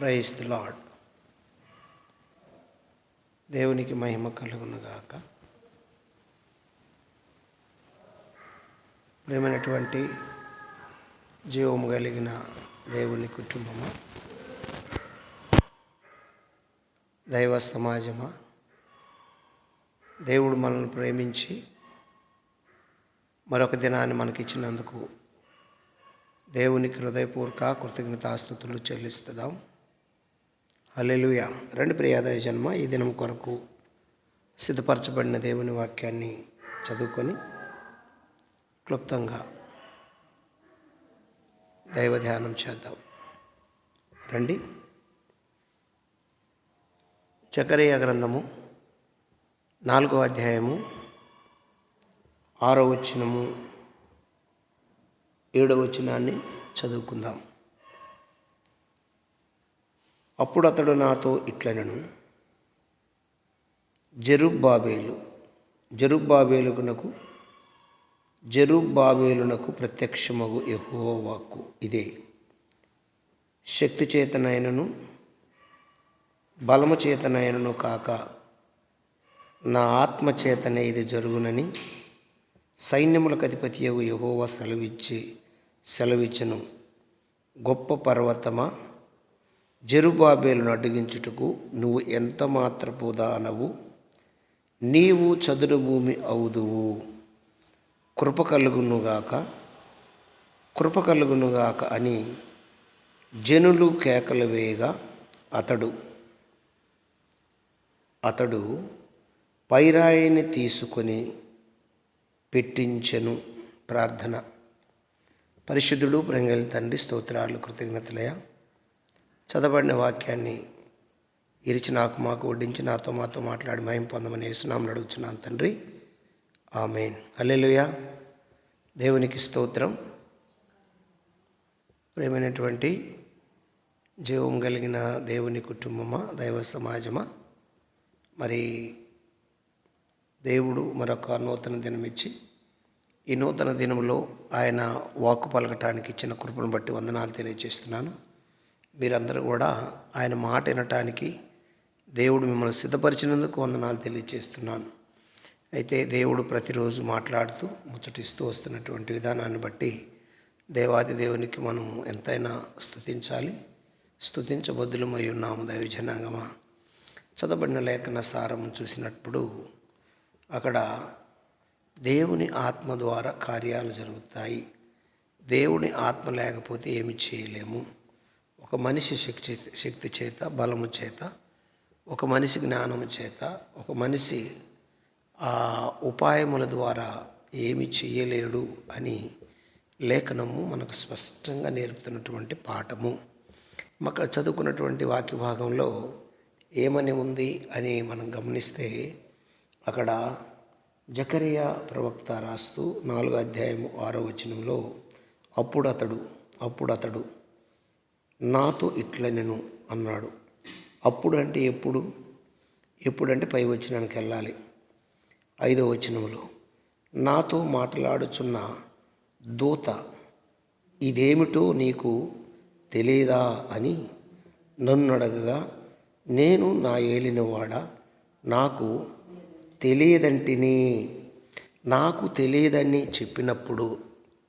Praise the lord దేవునికి మహిమ కలుగునుగాక. ప్రేమైనటువంటి జీవము కలిగిన దేవుని కుటుంబమా? దైవ సమాజమా? దేవుడు మనల్ని ప్రేమించి మరొక దినాన్ని మనకిచ్చినందుకు దేవునికి హృదయపూర్వక కృతజ్ఞతాస్థుతులు చెల్లిస్తున్నాం. హల్లెలూయా. రెండు ప్రియాదయ జన్మ ఈ దినం కొరకు సిద్ధపరచబడిన దేవుని వాక్యాన్ని చదువుకొని క్లుప్తంగా దైవ ధ్యానం చేద్దాం. రండి. చకరేయ గ్రంథము నాలుగో అధ్యాయము ఆరో వచనము ఏడవ వచనాన్ని చదువుకుందాం. అప్పుడు అతడు నాతో ఇట్లనను. జరుబ్బాబేలు జరుబ్బాబేలుకునకు జరుబ్బాబేలునకు ప్రత్యక్షమగు యహోవాక్కు ఇదే. శక్తి చేతనైనను బలము చేతనైనను కాక నా ఆత్మ చేతనే ఇది జరుగునని సైన్యములకు అధిపతి యహోవా సెలవిచ్చి సెలవిచ్చను. గొప్ప పర్వతమా? జరుబాబేలును అడ్డగించుటకు నువ్వు ఎంత మాత్రపు దానవు నీవు చదురు భూమి అవుదువు. కృప కలుగునుగాక కృప కలుగునుగాక అని జనులు కేకలు వేయగా అతడు అతడు పైరాయిని తీసుకొని పెట్టించెను ప్రార్థన. పరిశుద్ధుడు ప్రంగలి తండ్రి స్తోత్రాలు కృతజ్ఞతలయ చదవబడిన వాక్యాన్ని ఇరిచి నాకు మాకు వడ్డించి నాతో మాతో మాట్లాడి మయం పొందమని యేసునామలు అడుగుతున్నాను తండ్రి. ఆమెన్. హల్లెలూయా. దేవునికి స్తోత్రం. ప్రేమైనటువంటి జీవం కలిగిన దేవుని కుటుంబమా దైవ సమాజమా? మరి దేవుడు మరొక నూతన దినం ఇచ్చి ఈ నూతన దినంలో ఆయన వాక్కు పలకటానికి ఇచ్చిన కృపను బట్టి వందనాలు తెలియజేస్తున్నాను. మీరందరూ కూడా ఆయన మాట వినటానికి దేవుడు మిమ్మల్ని సిద్ధపరిచినందుకు వందనాలు తెలియజేస్తున్నాను. అయితే దేవుడు ప్రతిరోజు మాట్లాడుతూ ముచ్చటిస్తూ వస్తున్నటువంటి విధానాన్ని బట్టి దేవాది దేవునికి మనం ఎంతైనా స్థుతించాలి స్థుతించబద్దులమై ఉన్నాము దైవజనాంగమా చదవబడిన లేఖన సారం చూసినప్పుడు అక్కడ దేవుని ఆత్మ ద్వారా కార్యాలు జరుగుతాయి. దేవుని ఆత్మ లేకపోతే ఏమి చేయలేము. ఒక మనిషి శక్తి శక్తి చేత బలము చేత ఒక మనిషి జ్ఞానము చేత ఒక మనిషి ఆ ఉపాయముల ద్వారా ఏమి చేయలేడు అని లేఖనము మనకు స్పష్టంగా నేర్పుతున్నటువంటి పాఠము. అక్కడ చదువుకున్నటువంటి వాక్య భాగంలో ఏమని ఉంది అని మనం గమనిస్తే అక్కడ జకరియా ప్రవక్త రాస్తూ నాలుగో అధ్యాయము ఆరో వచనంలో అప్పుడు అతడు అప్పుడు అతడు నాతో ఇట్లా నేను అన్నాడు. అప్పుడు అంటే ఎప్పుడు? ఎప్పుడంటే పై వచనానికి వెళ్ళాలి. ఐదో వచనంలో నాతో మాట్లాడుచున్న దూత ఇదేమిటో నీకు తెలియదా అని నన్ను అడగగా నేను నా ఏలినవాడ? నాకు తెలియదంటిని నాకు తెలియదని చెప్పినప్పుడు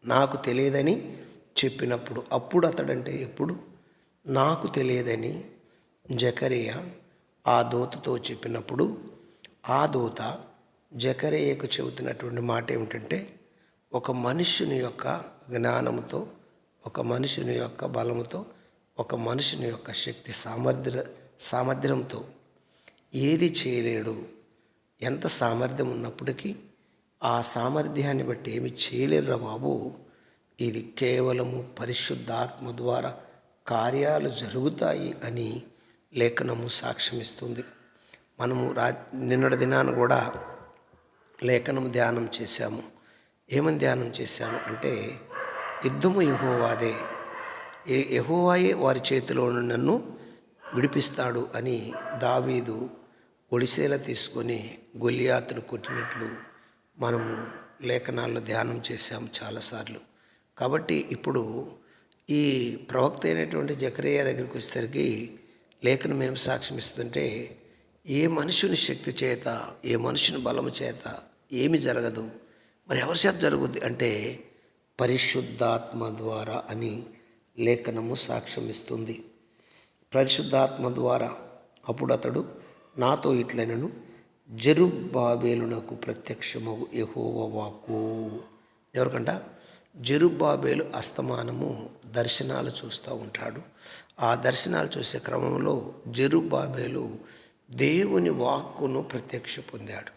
నాకు తెలియదని చెప్పినప్పుడు అప్పుడు అతడంటే ఎప్పుడు? నాకు తెలియదని జకరియా ఆ దూతతో చెప్పినప్పుడు ఆ దూత జకరియకు చెబుతున్నటువంటి మాట ఏమిటంటే ఒక మనుషుని యొక్క జ్ఞానముతో ఒక మనుషుని యొక్క బలముతో ఒక మనుషుని యొక్క శక్తి సామర్థ్య సామర్థ్యంతో ఏది చేయలేడు. ఎంత సామర్థ్యం ఉన్నప్పటికీ ఆ సామర్థ్యాన్ని బట్టి ఏమి చేయలేరురా బాబు. ఇది కేవలము పరిశుద్ధాత్మ ద్వారా కార్యాలు జరుగుతాయి అని లేఖనము సాక్ష్యమిస్తుంది. మనము రా నిన్నటి దినాన కూడా లేఖనము ధ్యానం చేశాము. ఏమని ధ్యానం చేశాము అంటే యుద్ధము యహోవాదే ఏ యహోవాయే వారి చేతిలో నన్ను విడిపిస్తాడు అని దావీదు ఒడిసేల తీసుకొని గొలియాతును కొట్టినట్లు మనము లేఖనాల్లో ధ్యానం చేశాము చాలాసార్లు. కాబట్టి ఇప్పుడు ఈ ప్రవక్త అయినటువంటి జకరియా దగ్గరికి వచ్చేసరికి లేఖనం ఏం సాక్ష్యం ఇస్తుంటే ఏ మనుషుని శక్తి చేత ఏ మనుషుని బలము చేత ఏమి జరగదు? మరి ఎవరి చేత జరుగుద్ది అంటే పరిశుద్ధాత్మ ద్వారా అని లేఖనము సాక్ష్యం ఇస్తుంది. పరిశుద్ధాత్మ ద్వారా అప్పుడు అతడు నాతో ఇట్లనను జరుబాబేలునకు ప్రత్యక్షమగు యెహోవ వాక్కు. ఎవరికంట? జెరుబాబేలు అస్తమానము దర్శనాలు చూస్తూ ఉంటాడు. ఆ దర్శనాలు చూసే క్రమంలో జెరుబాబేలు దేవుని వాక్కును ప్రత్యక్ష పొందాడు.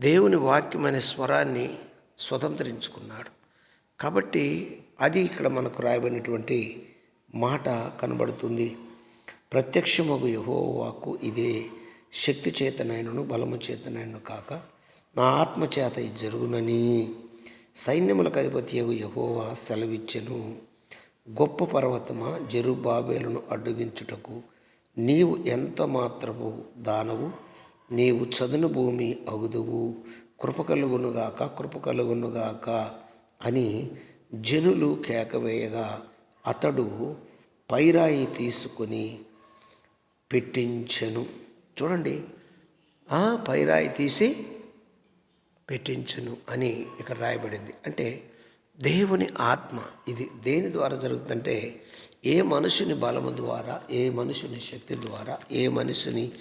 దేవుని వాక్యం అనే స్వరాన్ని స్వతంత్రించుకున్నాడు. కాబట్టి అది ఇక్కడ మనకు రాయబడినటువంటి మాట కనబడుతుంది. ప్రత్యక్షమగు యహోవాకు ఇదే. శక్తి చేతనైనను బలము చేతనైనను కాక నా ఆత్మ చేత ఇది జరుగునని సైన్యములకు అధిపతి యహోవా సెలవిచ్చెను. గొప్ప పర్వతమా జరుబాబేలను అడ్డగించుటకు నీవు ఎంత మాత్రపు దానవు? నీవు చదును భూమి అగుదువు. కృప కలుగునుగాక కృప కలుగునుగాక అని జనులు కేకవేయగా అతడు పైరాయి తీసుకుని పెట్టించెను. చూడండి ఆ పైరాయి తీసి పెట్టించును అని ఇక్కడ రాయబడింది. అంటే దేవుని ఆత్మ ఇది దేని ద్వారా జరుగుతుందంటే ఏ మనుషుని బలము ద్వారా ఏ మనుషుని శక్తి ద్వారా ఏ మనుషుని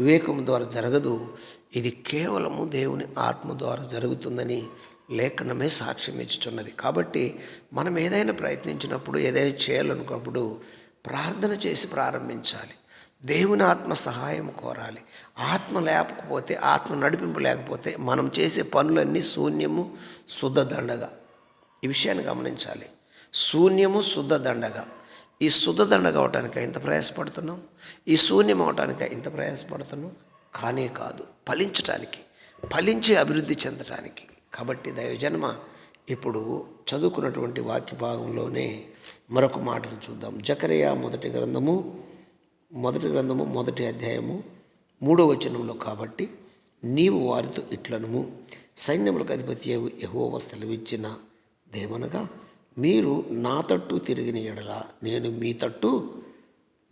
వివేకం ద్వారా జరగదు. ఇది కేవలము దేవుని ఆత్మ ద్వారా జరుగుతుందని లేఖనమే సాక్ష్యం ఇచ్చుతున్నది కాబట్టి మనం ఏదైనా ప్రయత్నించినప్పుడు ఏదైనా చేయాలనుకున్నప్పుడు ప్రార్థన చేసి ప్రారంభించాలి. దేవుని ఆత్మ సహాయం కోరాలి. ఆత్మ లేకపోతే ఆత్మ నడిపింపు లేకపోతే మనం చేసే పనులన్నీ శూన్యము శుద్ధ దండగా. ఈ విషయాన్ని గమనించాలి. శూన్యము శుద్ధ దండగా. ఈ శుద్ధ దండగ అవటానికి ఇంత ప్రయాసపడుతున్నాం? ఈ శూన్యం అవటానికి ఇంత ప్రయాసపడుతున్నాం? కానే కాదు. ఫలించటానికి ఫలించి అభివృద్ధి చెందటానికి. కాబట్టి దైవజన్మ ఇప్పుడు చదువుకున్నటువంటి వాక్య భాగంలోనే మరొక మాటను చూద్దాం. జకరియా మొదటి గ్రంథము మొదటి గ్రంథము మొదటి అధ్యాయము మూడో వచనంలో కాబట్టి నీవు వారితో ఇట్లనుము సైన్యములకు అధిపతి యహోవ సెలవిచ్చిన దేమనగా మీరు నా తట్టు తిరిగిన ఎడల నేను మీ తట్టు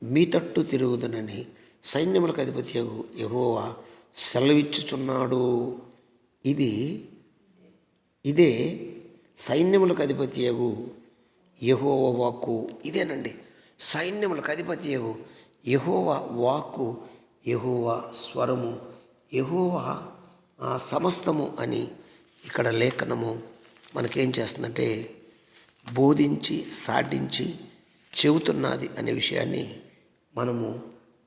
మీ తట్టు తిరుగుదనని సైన్యములకు అధిపతి యహోవా సెలవిచ్చుచున్నాడు. ఇది ఇదే సైన్యములకు అధిపతి యగు యహోవ వాక్కు. ఇదేనండి సైన్యములకు అధిపతి యగు యహోవ వాక్కు యహోవ స్వరము యహోవ ఆ సమస్తము అని ఇక్కడ లేఖనము మనకేం చేస్తుందంటే బోధించి సాటించి చెబుతున్నది అనే విషయాన్ని మనము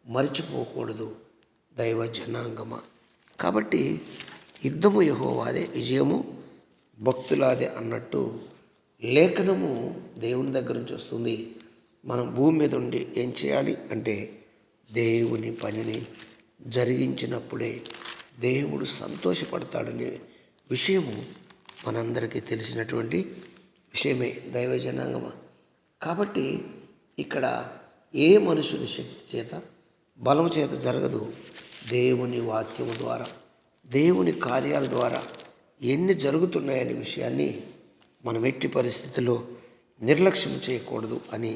మర్చిపోకూడదు దైవ జనాంగమ. కాబట్టి యుద్ధము యహోవాదే విజయము భక్తులాదే అన్నట్టు లేఖనము దేవుని దగ్గర నుంచి వస్తుంది. మనం భూమి మీద ఉండి ఏం చేయాలి అంటే దేవుని పనిని జరిగించినప్పుడే దేవుడు సంతోషపడతాడనే విషయము మనందరికీ తెలిసినటువంటి విషయమే దైవ జనాంగమ కాబట్టి ఇక్కడ ఏ మనుషుని శక్తి చేత బలం చేత జరగదు దేవుని వాక్యము ద్వారా దేవుని కార్యాల ద్వారా ఎన్ని జరుగుతున్నాయనే విషయాన్ని మనం ఎట్టి పరిస్థితుల్లో నిర్లక్ష్యం చేయకూడదు అని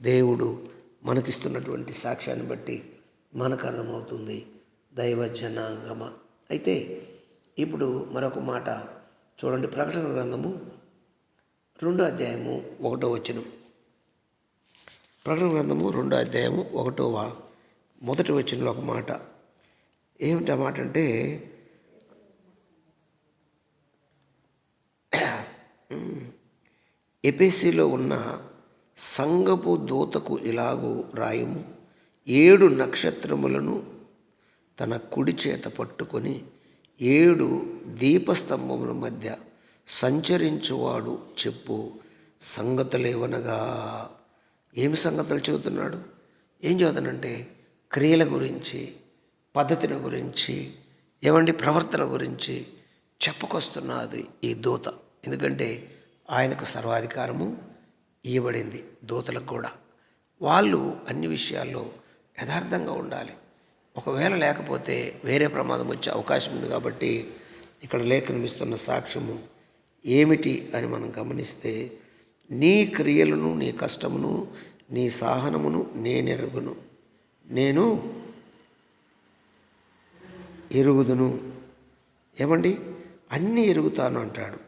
దేవుడు మనకిస్తున్నటువంటి సాక్ష్యాన్ని బట్టి మనకు అర్థమవుతుంది దైవ జనాంగమ. అయితే ఇప్పుడు మరొక మాట చూడండి ప్రకటన గ్రంథము రెండో అధ్యాయము ఒకటో వచనం. ప్రకటన గ్రంథము రెండో అధ్యాయము ఒకటో మొదటి వచనంలో ఒక మాట. ఏమిటి ఆ మాట అంటే ఎపేసిలో ఉన్న సంగపు దూతకు ఇలాగూ రాయము? ఏడు నక్షత్రములను తన కుడి చేత పట్టుకొని ఏడు దీపస్తంభముల మధ్య సంచరించువాడు చెప్పు సంగతులేవనగా? ఏమి సంగతులు చెబుతున్నాడు? ఏం చదువుతానంటే క్రియల గురించి పద్ధతిని గురించి ఏమండి ప్రవర్తన గురించి చెప్పుకొస్తున్నది ఈ దూత. ఎందుకంటే ఆయనకు సర్వాధికారము ఇవ్వబడింది దూతలకు కూడా. వాళ్ళు అన్ని విషయాల్లో యథార్థంగా ఉండాలి. ఒకవేళ లేకపోతే వేరే ప్రమాదం వచ్చే అవకాశం ఉంది కాబట్టి ఇక్కడ లేఖనమిస్తున్న సాక్ష్యము ఏమిటి అని మనం గమనిస్తే నీ క్రియలను నీ కష్టమును నీ సాహనమును నేనెరుగును. నేను ఎరుగుదును. ఏమండి? అన్నీ ఎరుగుతాను అంటాడు.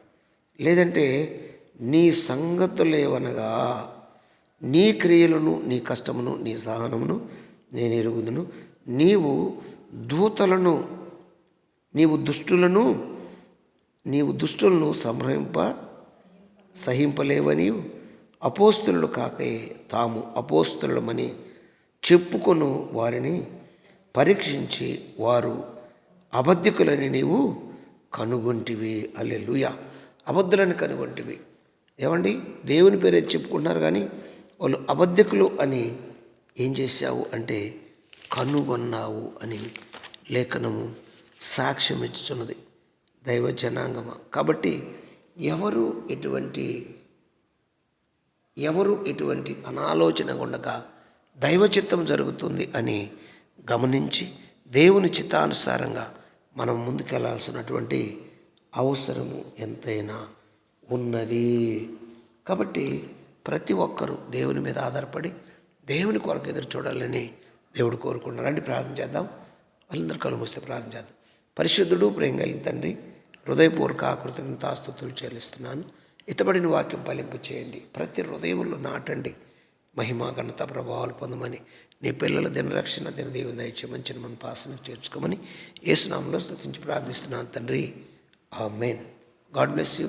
లేదంటే నీ సంగతులేవనగా నీ క్రియలను నీ కష్టమును నీ సహనమును నేను ఎరుగుదును. నీవు దూతలను నీవు దుష్టులను నీవు దుష్టులను సంహరింప సహింపలేవని అపోస్తులు కాకే తాము అపోస్తులమని చెప్పుకొను వారిని. పరీక్షించి వారు అబద్ధికులని నీవు కనుగొంటివి. అల్లెలుయ అబద్ధులను కనుగొంటివి. ఏమండి? దేవుని పేరే చెప్పుకుంటున్నారు కానీ వాళ్ళు అబద్ధికులు అని ఏం చేశావు అంటే కనుగొన్నావు అని లేఖనము సాక్ష్యం ఇచ్చుచున్నది. దైవ జనాంగమ? కాబట్టి ఎవరు ఎటువంటి ఎవరు ఎటువంటి అనాలోచన ఉండగా దైవ చిత్తం జరుగుతుంది అని గమనించి దేవుని చిత్తానుసారంగా మనం ముందుకెళ్ళాల్సినటువంటి అవసరము ఎంతైనా ఉన్నది. కాబట్టి ప్రతి ఒక్కరూ దేవుని మీద ఆధారపడి దేవుని కొరకు ఎదురు చూడాలని దేవుడు కోరుకుంటున్నారు రండి ప్రార్థన చేద్దాం. వాళ్ళందరూ కలుమూస్తే ప్రార్థన చేద్దాం. పరిశుద్ధుడు ప్రేమ కలిగిన తండ్రి హృదయపూర్వక కృతజ్ఞతాస్తుతులు చెల్లిస్తున్నాను. ఇతబడిన వాక్యం ఫలింపు చేయండి. ప్రతి హృదయంలో నాటండి. మహిమా ఘనత ప్రభావాలు పొందమని. నీ పిల్లల దినరక్షణ దిన దేవుని మన పాసన చేర్చుకోమని. ఏసునామంలో స్తుతించి ప్రార్థిస్తున్నాను తండ్రి. ఆ మెయిన్ గాడ్ బ్లెస్ యూ.